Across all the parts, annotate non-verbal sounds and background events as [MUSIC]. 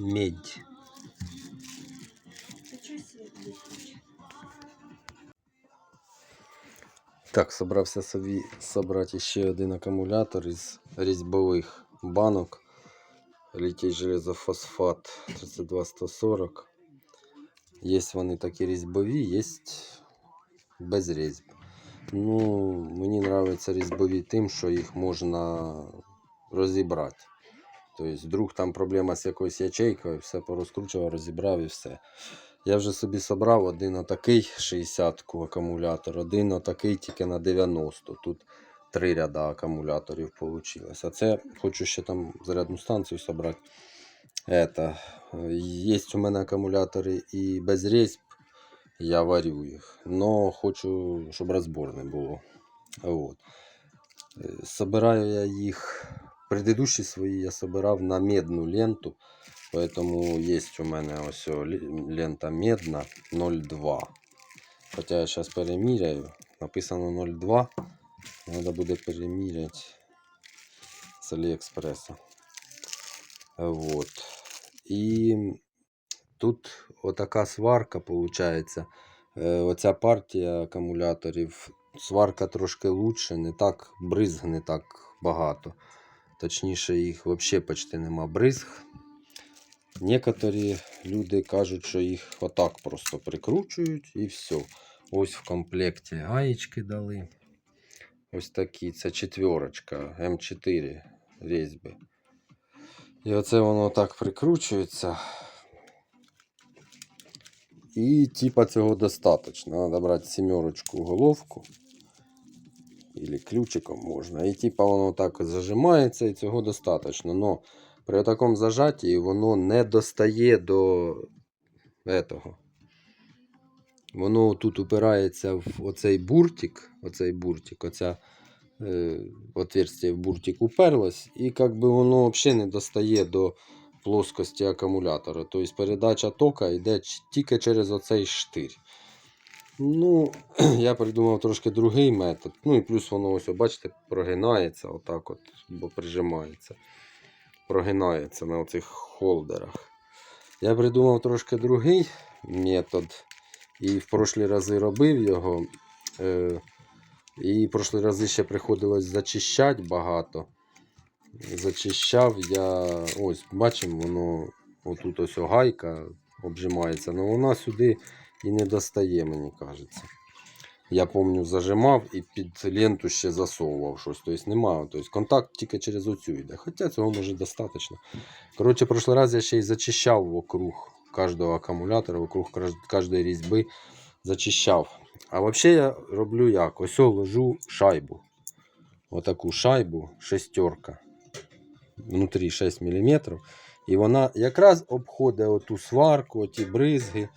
медь. Так, собрався собі собрати ще один акумулятор із різьбових банок. Літій железофосфат 32140. Є вони такі різьбові, є без різьб. Ну, мені подобаються різьбові тим, що їх можна розібрати. Тобто, вдруг там проблема з якоюсь ячейкою, все порозкручував, розібрав і все. Я вже собі собрав один отакий 60-ку акумулятор, один отакий тільки на 90. Тут три ряда акумуляторів вийшло. А це хочу ще там зарядну станцію собрати. Это. Є у мене акумулятори і без різьб, я варю їх. Но хочу, щоб розбор не було. Вот. Е, Собираю я їх. Предыдущі свої я собирав на медну ленту. Поэтому есть у мене ось лента медна 0,2. Хоча я зараз переміряю. Написано 0,2. Треба буде переміряти з Аліекспреса. Вот. І тут отака сварка виходить. Оця партія акумуляторів. Сварка трошки лучше, не так бризг не так багато. Точніше, їх взагалі почти нема бризг. Некоторі люди кажуть, що їх отак просто прикручують і все. Ось в комплекті гаєчки дали. Ось такі. Це четверочка М4 різьби. І оце воно так прикручується. І типа цього достатньо. Треба брати сімерочку головку. Или ключиком можна. І типа воно так зажимається і цього достатньо. Но при такому зажатті воно не достає до этого. Воно тут упирається в оцей буртик, оцей буртик, оця е, отверстие в буртик уперлось, і как би воно взагалі не достає до плоскості акумулятора. Тобто передача тока йде тільки через оцей штир. Ну, [CLEARS THROAT] я придумав трошки другий метод. Ну і плюс воно ось, бачите, прогинається отак от, бо прижимається. Прогинається на оцих холдерах. Я придумав трошки другий метод. І в прошлі рази робив його. Е, і в прошлі рази ще приходилось зачищати багато. Зачищав я. Ось, бачимо, воно отут ось гайка обжимається, але вона сюди і не достає, мені кажеться. Я пам'ятаю, зажимав і під ленту ще засовував щось. Тобто немає. Тобто контакт тільки через оцю йде. Хоча цього може достатньо. Коротше, прошлий раз я ще й зачищав вокруг кожного акумулятора, вокруг кожної різьби зачищав. А взагалі я роблю як? Ось ложу шайбу. Отаку шайбу, шестерка. Внутрі 6 мм. І вона якраз обходить оту сварку, оті бризги.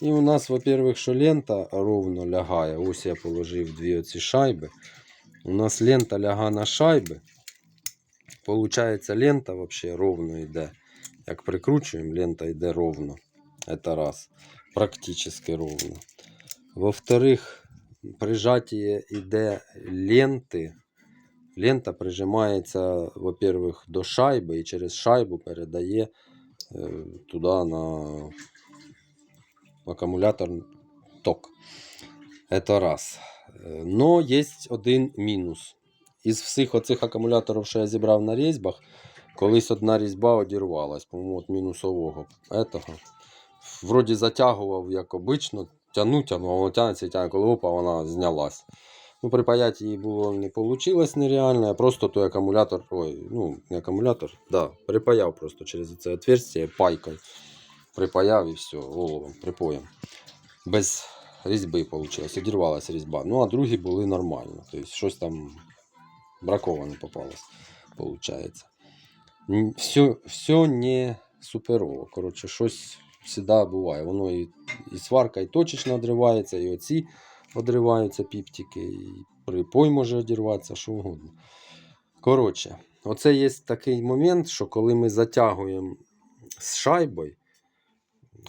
І у нас, во-первых, що лента ровно лягає. Ось я положив дві оці шайби. У нас лента ляга на шайби. Получається, лента вообще ровно йде. Як прикручуємо, лента йде ровно. Это раз. Практически ровно. Во-вторых, прижатие йде ленти. Лента прижимається, во-первых, до шайби і через шайбу передає е, туди на акумулятор ток. Это раз. Е, Но є один мінус. Із всіх оцих акумуляторів, що я зібрав на різьбах, колись одна різьба одірвалась, по-моєму, от мінусового этого. Вроді затягував, як обично, тяну, тяну, а воно тягнеться і тягне, коли опа, вона знялась. Ну, припаяти її було не вийшло нереально, я просто той акумулятор, ой, ну, не акумулятор, да, припаяв просто через це отверстие пайкою. Припаяв і все, головом, припоєм. Без різьби вийшло, одірвалася різьба. Ну, а другі були нормально. Тобто щось там браковане попалось, виходить. Все, все не суперово. Коротше, щось завжди буває. Воно і, і сварка і точечно одривається, і оці одриваються піптики, і припой може одірватися, що угодно. Коротше, оце є такий момент, що коли ми затягуємо з шайбою,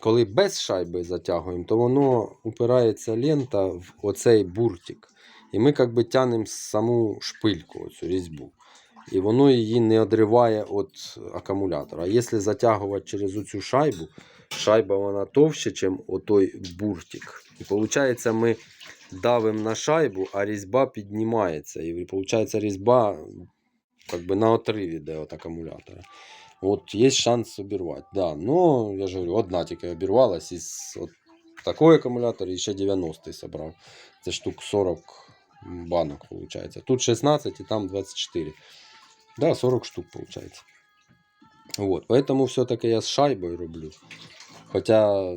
коли без шайби затягуємо, то воно упирається лента в оцей буртик. І ми як би тянемо саму шпильку, оцю різьбу. і воно її не одриває від акумулятора. А якщо затягувати через оцю шайбу, шайба вона товще, ніж отой буртик. І виходить, ми давимо на шайбу, а різьба піднімається. І виходить, різьба бы на отриві йде від акумулятора. От є шанс обірвати. Да, ну, я ж говорю, одна тільки обірвалась із от такого акумулятора і ще 90-й собрав. Це штук 40 банок виходить. Тут 16 і там 24. Да, 40 штук виходить. Вот. Поэтому все-таки я з шайбою роблю. Хоча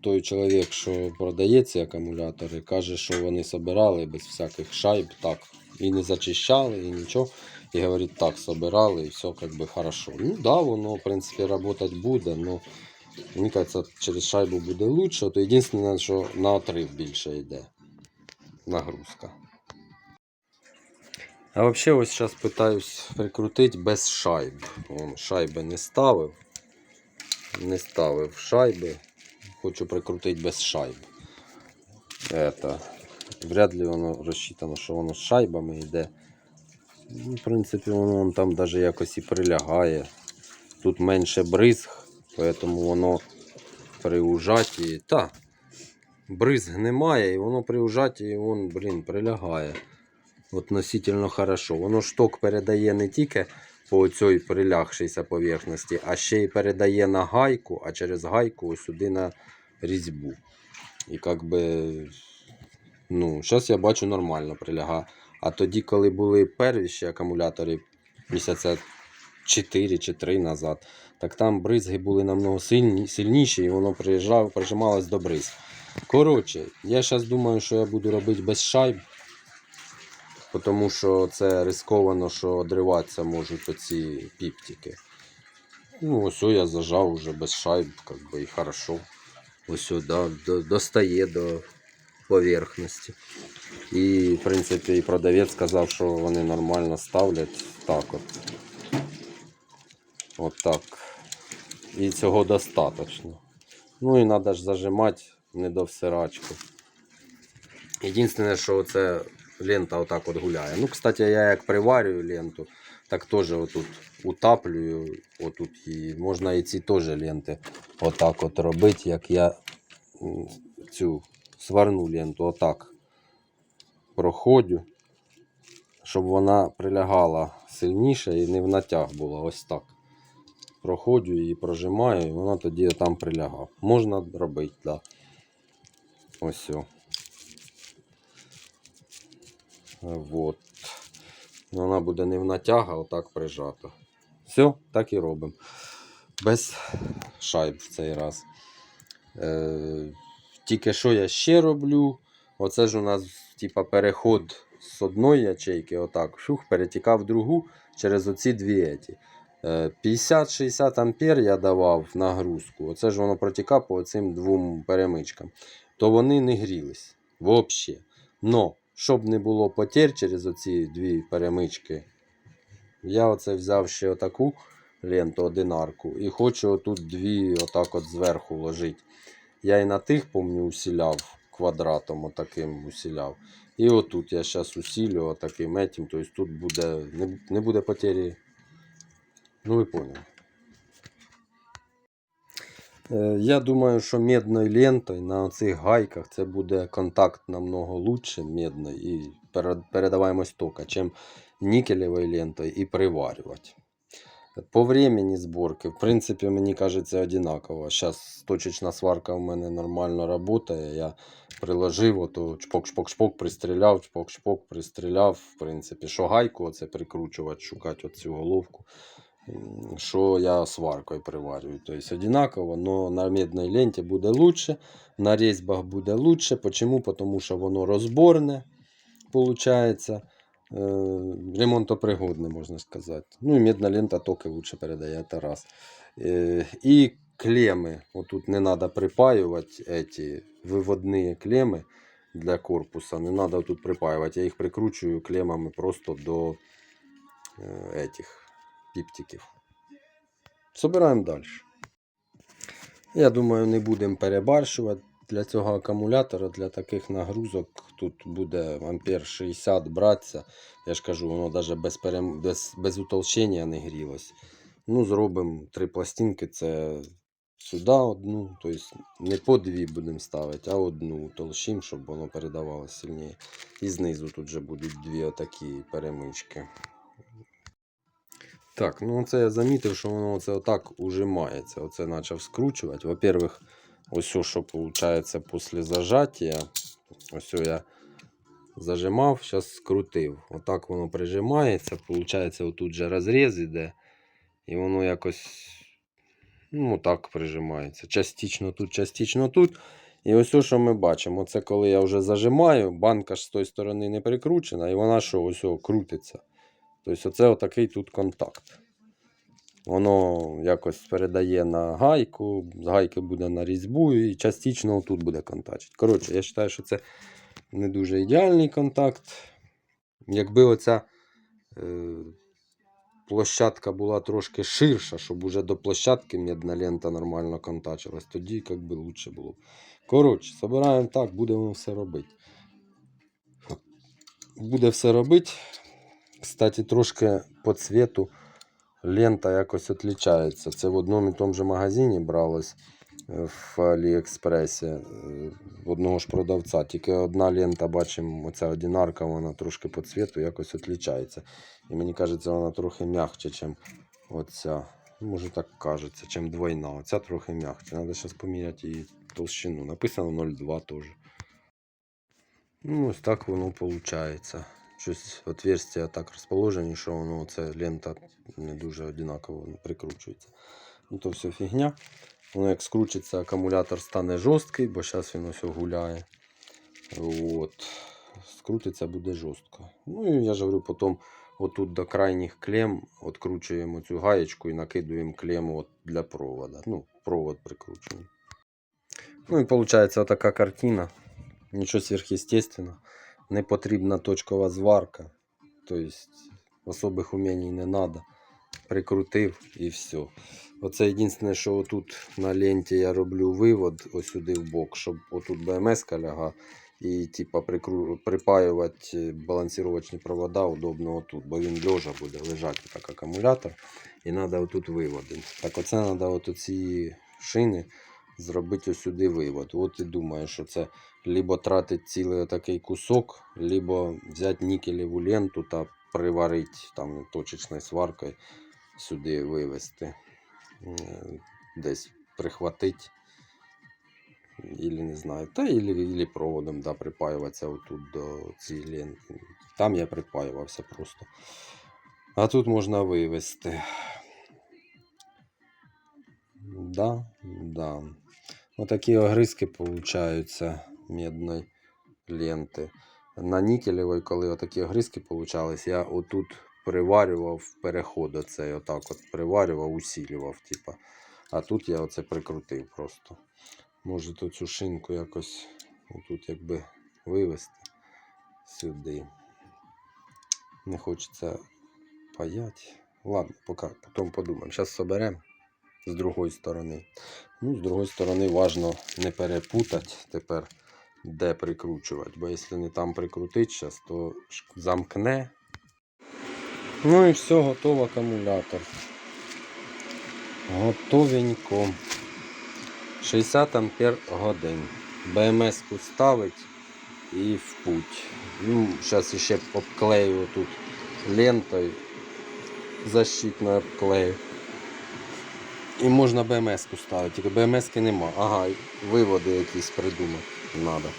той чоловік, що продає ці акумулятори, каже, що вони собирали без всяких шайб, так. І не зачищали, і нічого. І говорить, так, собирали, і все как бы хорошо. Ну да, воно, в принципі, работать буде, но мені кажется, через шайбу буде лучше. То єдине, що на отрив більше йде нагрузка. А вообще ось зараз питаюсь прикрутити без шайб. Вон, шайби не ставив. Не ставив шайби. Хочу прикрутити без шайб. Это. Вряд ли воно розчитано, що воно з шайбами йде. Ну, в принципі, воно там даже якось і прилягає. Тут менше бризг, поэтому воно при ужатті. Та, бризг немає, і воно при ужатті, вон, блін, прилягає. Относительно хорошо. Воно шток передає не тільки по цій прилягшійся поверхності, а ще й передає на гайку, а через гайку сюди на різьбу. І як ну, зараз я бачу нормально приляга. А тоді, коли були первіші акумулятори місяця 4 чи 3 назад, так там бризги були намного сильні, сильніші і воно приїжджав, прижималось до бризг. Коротше, я зараз думаю, що я буду робити без шайб, тому що це рисковано, що одриватися можуть оці піптики. Ну, ось я зажав уже без шайб, как бы і хорошо. Ось да, до, достає до поверхності. І, в принципі, і продавець сказав, що вони нормально ставлять так от. От так. І цього достатньо. Ну і треба ж зажимати не до всирачку. Єдине, що це лента отак от гуляє. Ну, кстати, я як приварюю ленту, так теж отут утаплюю. Отут і можна і ці теж ленти отак от робити, як я цю сварну ленту отак проходю, щоб вона прилягала сильніше і не в натяг була. Ось так. Проходжу і прожимаю, і вона тоді там прилягає. Можна робити, так. Да. Ось. О. Вот. Вона буде не в натяг, а отак прижата. Все, так і робимо. Без шайб в цей раз. Е, тільки що я ще роблю. Оце ж у нас типа, переход з одної ячейки, отак, шух, перетікав в другу через оці дві еті. Е, 50-60 ампер я давав нагрузку. Оце ж воно протікав по цим двом перемичкам. То вони не грілись. Взагалі. Но, щоб не було потерь через оці дві перемички, я оце взяв ще отаку ленту одинарку і хочу отут дві отак от зверху вложити. Я і на тих, помню, усіляв квадратом отаким усіляв. І отут я зараз усілю отаким етім, тобто тут буде, не, не буде потері. Ну ви поняли. Е, Я думаю, що медною лентою на цих гайках це буде контакт намного лучше медної і перед- передаваємость тока, чим нікелевою лентою і приварювати. По времени зборки, в принципі, мені кажеться одинаково. Зараз точечна сварка у мене нормально працює. Я приложив, ото чпок-чпок-чпок, пристріляв, чпок-чпок, пристріляв. В принципі, що гайку оце прикручувати, шукати оцю головку. Що я сваркою приварюю. Тобто одинаково, але на медній ленті буде лучше, на різьбах буде лучше. Почему? Тому що воно розборне, виходить. Е, ремонтопригодне, можна сказати. Ну і медна лента токи лучше передає, раз. Е, І клеми. Отут не треба припаювати виводні клеми для корпуса. Не треба тут припаювати. Я їх прикручую клемами просто до е, этих піптиків. Собираємо далі. Я думаю, не будемо перебарщувати. Для цього акумулятора, для таких нагрузок, тут буде ампер 60 братися. Я ж кажу, воно навіть без, перем... без, без утолщення не грілось. Ну, зробимо три пластинки, це сюди одну, тобто не по дві будемо ставити, а одну толщим, щоб воно передавалося сильніше. І знизу тут вже будуть дві отакі перемички. Так, ну це я замітив, що воно оце отак ужимається. Оце почав скручувати. Во-первых, ось що виходить після зажаття. Ось я зажимав, зараз скрутив. Отак воно прижимається. Виходить, отут же розріз іде. І воно якось ну, так прижимається. Частично тут, частично тут. І ось що ми бачимо. Це коли я вже зажимаю, банка ж з тої сторони не прикручена, і вона що ось крутиться. Тобто, оце отакий тут контакт. Воно якось передає на гайку, з гайки буде на різьбу і частично тут буде контачити. Коротше, я вважаю, що це не дуже ідеальний контакт. Якби оця е, площадка була трошки ширша, щоб уже до площадки медна лента нормально контачилась, тоді як би лучше було. Коротше, збираємо так, будемо все робити. Буде все робити. Кстати, трошки по цвету лента якось відрізняється. Це в одному і тому же магазині бралось е, в Аліекспресі е, в одного ж продавця. Тільки одна лента, бачимо, оця одинарка, вона трошки по цвету якось відрізняється. І мені кажеться, вона трохи м'якче, ніж оця. Ну, Може так кажеться, чим двойна. Оця трохи м'якче. Треба зараз поміряти її толщину. Написано 0,2 теж. Ну, ось так воно виходить. Щось отверстия так розположені, що воно це лента не дуже однаково прикручується. Ну то все фігня. Воно як скручиться, акумулятор стане жорсткий, бо зараз він ось гуляє. От. Скрутиться буде жорстко. Ну і я ж говорю, потім отут до крайніх клем відкручуємо цю гаєчку і накидуємо клему от для провода. Ну, провод прикручуємо. Ну і виходить така картина. Нічого сверхъестественного. Не потрібна точкова зварка. Тобто особих умінь не треба. Прикрутив і все. Оце єдине, що отут на ленті я роблю вивод ось сюди в бок, щоб отут БМС ляга і типа прикру... припаювати балансировочні провода удобно отут, бо він лежа буде лежати так акумулятор. І треба отут виводи. Так оце треба от оці шини зробити ось сюди вивод. От і думаю, що це либо тратить цілий такий кусок, либо взяти нікелеву ленту та приварити там точечною сваркою сюди вивести. Е, Десь прихватити. Или не знаю, та или, проводом да, припаюватися отут до цієї ленти. Там я припаювався просто. А тут можна вивести. Да, да. Отакі огризки получаються медної ленти. На нікелевій, коли отакі огризки получались, я отут приварював переход оцей, отак от приварював, усилював, типа. А тут я оце прикрутив просто. Може цю шинку якось отут якби вивести сюди. Не хочеться паяти. Ладно, поки потім подумаємо. Зараз соберемо з другої сторони. Ну, з другої сторони, важно не перепутати тепер, де прикручувати. Бо якщо не там прикрутити зараз, то замкне. Ну і все, готов акумулятор. Готовенько. 60 ампер годин. БМС-ку ставить і в путь. Ну, зараз ще обклею тут лентою. Защитною обклею. І можна БМС-ку ставити, тільки БМС-ки нема. Ага, виводи якісь придумати треба.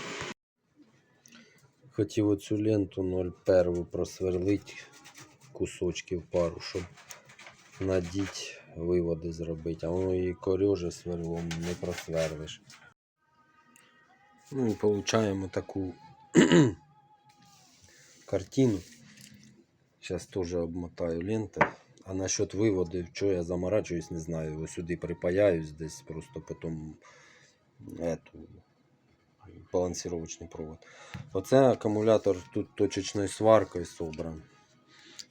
Хотів оцю ленту 0,1 просверлити кусочків пару, щоб надіть виводи зробити, а воно її корьоже сверлом не просверлиш. Ну і получаємо таку [CLEARS THROAT] картину. Зараз теж обмотаю ленти. А насчет виводу, що я заморачуюсь, не знаю. Ось сюди припаяюсь десь, просто потім эту, балансировочний провод. Оце акумулятор тут точечною сваркою собран.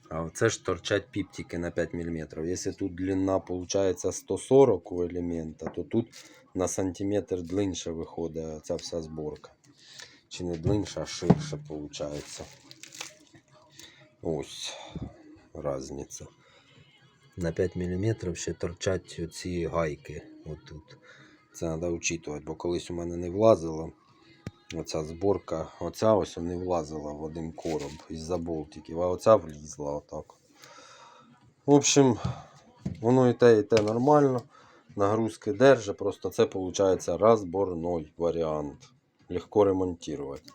А оце ж торчать піптики на 5 мм. Якщо тут длина получается 140 у елемента, то тут на сантиметр длинше виходить ця вся зборка. Чи не длинше, а ширше виходить. Ось різниця. На 5 мм ще торчать оці гайки. Отут. Це треба учитувати, бо колись у мене не влазило. Оця зборка, оця ось не влазила в один короб із-за болтиків, а оця влізла отак. В общем, воно і те, і те нормально. Нагрузки держи, просто це виходить розборний варіант. Легко ремонтувати.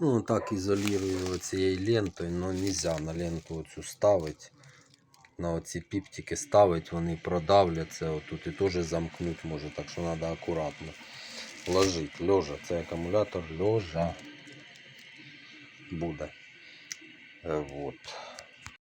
Ну, так ізолірую цією лентою, але нельзя на ленту оцю ставити. На оці піптики ставить, вони продавляться отут і теж замкнуть може, так що треба акуратно ложить. Льожа, Це акумулятор льожа буде. Е, Вот.